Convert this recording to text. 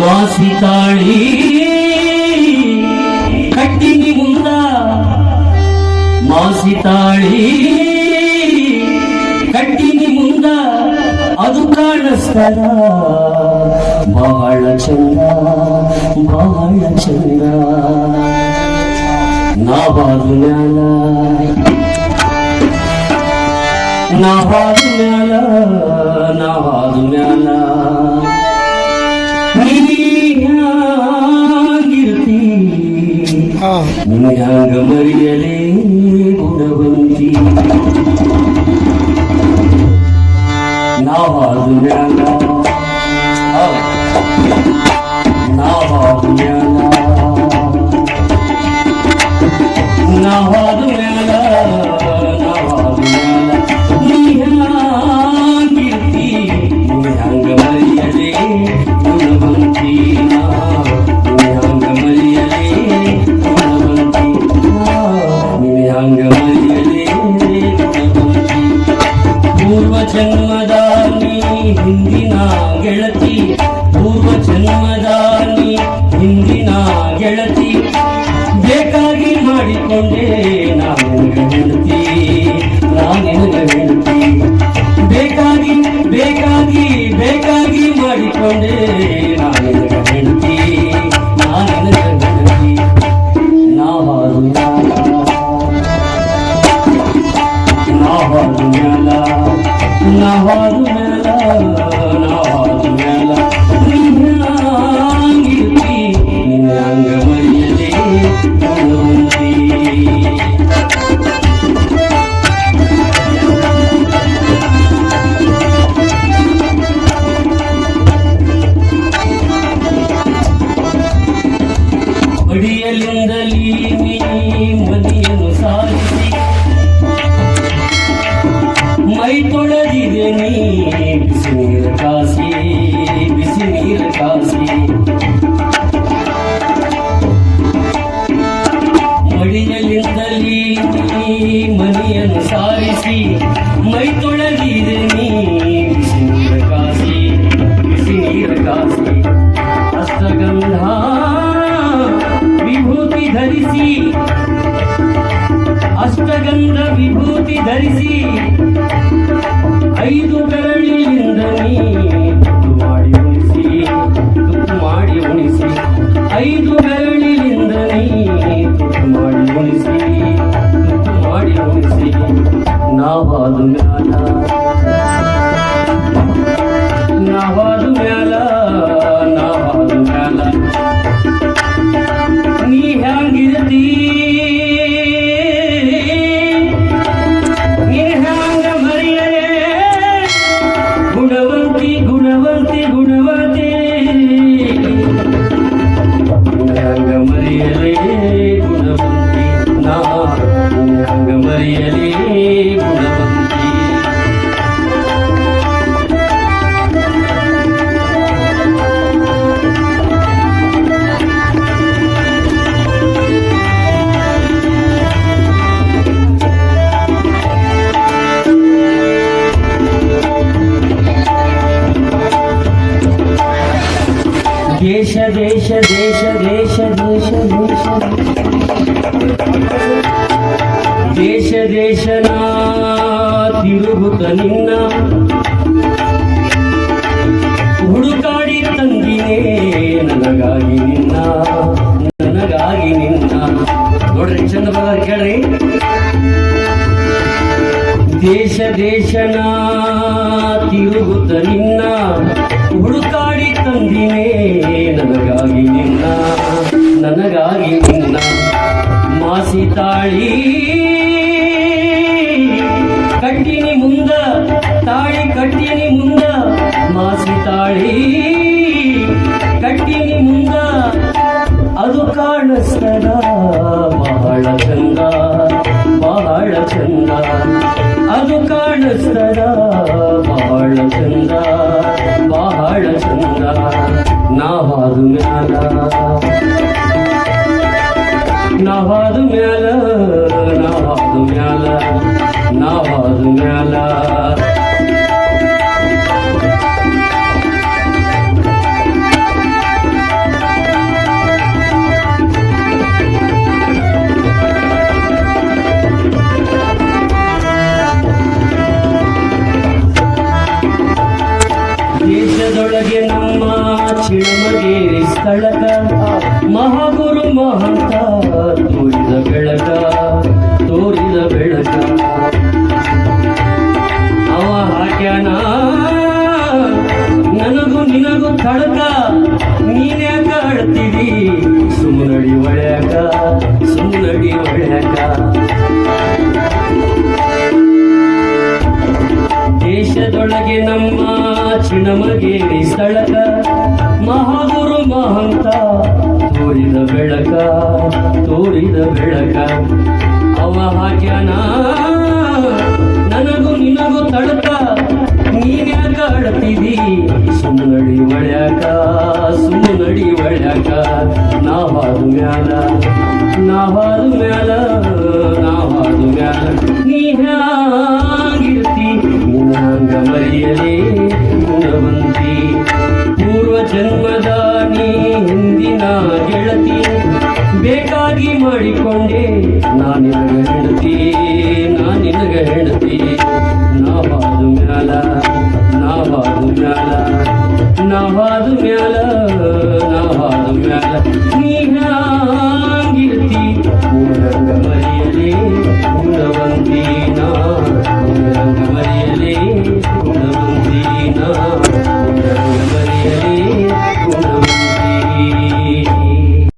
ಮಾಸಿತಾಳಿ ಕಟ್ಟಿನಿ ಮುಂದ ಮಾಸಿತಾಳಿ ಕಟ್ಟಿನಿ ಮುಂದ ಅದು ಕಾಣಿಸ್ತಾರ ಬಹಳ ಚಂದ ಬಹಳ ಚಂದ ನಾವಾದು ಮ್ಯಾಲ ನಾವಾದು ಮ್ಯಾಲ ನಾವಾದು ಮ್ಯಾಲ ನಿಮಗಾಗ ಮರೆಯಲೇ ಗುಣವಂತಿ ನಾವಾದು ನಾಗ விடியலிந்தலீ नावाज मिळाला नावाज मिळाला नावाज मिळाला मी ह्या गिरती गुणवंती गुणवंती गुणवंती। मरिया गुणवंती ना ಬರೆಯಲೇ ಗುಣವಂತಿ దేశ దేశ దేశ దేశ దేశ దేశ. ದೇಶ ದೇಶ ದೇಶ ದೇಶ ದೇಶ ದೇಶ ದೇಶನ ತಿರುಗುತ್ತ ನಿನ್ನ. ಹುಡುಕಾಡಿ ತಂದಿನೇ ನನಗಾಗಿ ನಿನ್ನ ನನಗಾಗಿ ನಿನ್ನ. ನೋಡ್ರಿ, ಚಂದ ಬರ ಕೇಳ್ರಿ. ದೇಶ ದೇಶನ ತಿರುಗುತ್ತ ನಿನ್ನ. ಹುಡುಕಾಡಿ ತಂದಿನೇ ನನಗಾಗಿ ನಿನ್ನ ನನಗಾಗಿ ನಿನ್ನ. ಮಾಸಿ ತಾಳಿ ಕಟ್ಟಿನಿ ಮುಂದ ತಾಳಿ ಕಟ್ಟಿನಿ ಮುಂದ ಮಾಸಿ ತಾಳಿ ಕಟ್ಟಿನಿ ಮುಂದ ಅದು ಕಾಣಿಸ್ತದ ಬಹಳ ಚಂದ ಬಹಳ ಚಂದ ಅದು ಕಾಣಿಸ್ತದ ಬಹಳ ಚಂದ ಬಹಳ ಚಂದ ನಾವಾದು ಮ್ಯಾಲ ಮಹಾಗುರು ಮಹಂತ, ತೋರಿದ ಬೆಳಕ ತೋರಿದ ಬೆಳಕ. ಅವ ಹಾಕ್ಯಾನ, ನನಗೂ ನಿನಗೂ ತಡಕ ನೀನೇ ಕಾಡ್ತೀವಿ ಸುಮ್ಮನಡಿ ಒಳ್ಯಾಕ ಸುಮ್ಮನಡಿ ಒಳ್ಯಾಕ. ದೇಶದೊಳಗೆ ನಮ್ಮ ಚಿಣಮಗೇರಿ ಸ್ಥಳಕ ಮಹಾಗುರು ಮಹಂತ, ತೋರಿದ ಬೆಳಕ ತೋರಿದ ಬೆಳಕ. ಅವ ಹಾಕ್ಯಾನ ನನಗೂ ನಿನಗೂ ತಡಕ ನೀನ್ಯಾಕ ಅಳತಿದಿ. ಸುಮ್ಮನಡಿ ಒಳ್ಯಾಕ ಸುಮ್ಮನಡಿ ಒಳ್ಯಾಕ. ನಾವಾದು ಮ್ಯಾಲ ನಾವಾದು ಮ್ಯಾಲ ನಾವಾದು ಮ್ಯಾಲ. ನೀ ನಾನಿನಗ ನಾ ನಾನಿನಗ ಹೆಂಡತಿ. ನಾವಾದು ಮ್ಯಾಲ ನಾವಾದು ಮ್ಯಾಲ ನಾವಾದು ಮ್ಯಾಲ.